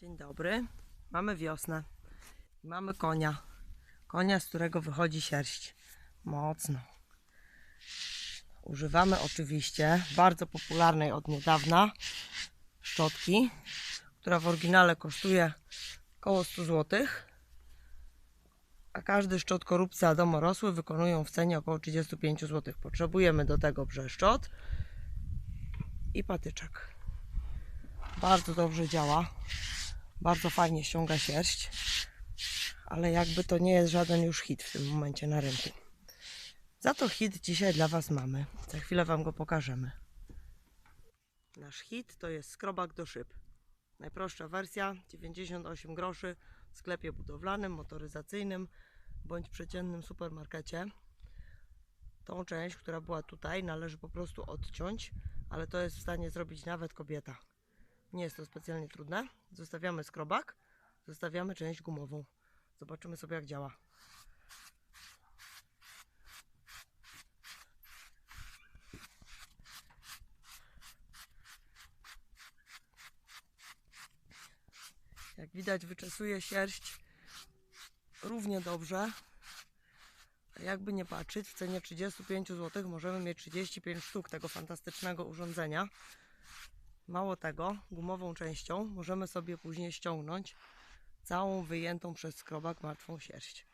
Dzień dobry. Mamy wiosnę. Mamy konia. Konia, z którego wychodzi sierść. Mocno. Używamy oczywiście bardzo popularnej od niedawna szczotki, która w oryginale kosztuje około 100 zł. A każdy szczotkorubca domorosły wykonują w cenie około 35 zł. Potrzebujemy do tego brzeszczot i patyczek. Bardzo dobrze działa. Bardzo fajnie ściąga sierść. Ale jakby to nie jest żaden już hit w tym momencie na rynku. Za to hit dzisiaj dla Was mamy. Za chwilę Wam go pokażemy. Nasz hit to jest skrobak do szyb. Najprostsza wersja 98 groszy w sklepie budowlanym, motoryzacyjnym bądź przeciętnym supermarkecie. Tą część, która była tutaj, należy po prostu odciąć, ale to jest w stanie zrobić nawet kobieta. Nie jest to specjalnie trudne. Zostawiamy skrobak, zostawiamy część gumową. Zobaczymy sobie jak działa. Jak widać wyczesuje sierść równie dobrze. Jakby nie patrzeć, w cenie 35 zł możemy mieć 35 sztuk tego fantastycznego urządzenia. Mało tego, gumową częścią możemy sobie później ściągnąć całą wyjętą przez skrobak martwą sierść.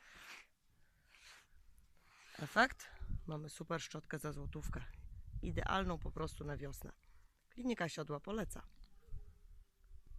Efekt? Mamy super szczotkę za złotówkę. Idealną po prostu na wiosnę. Klinika Siodła poleca.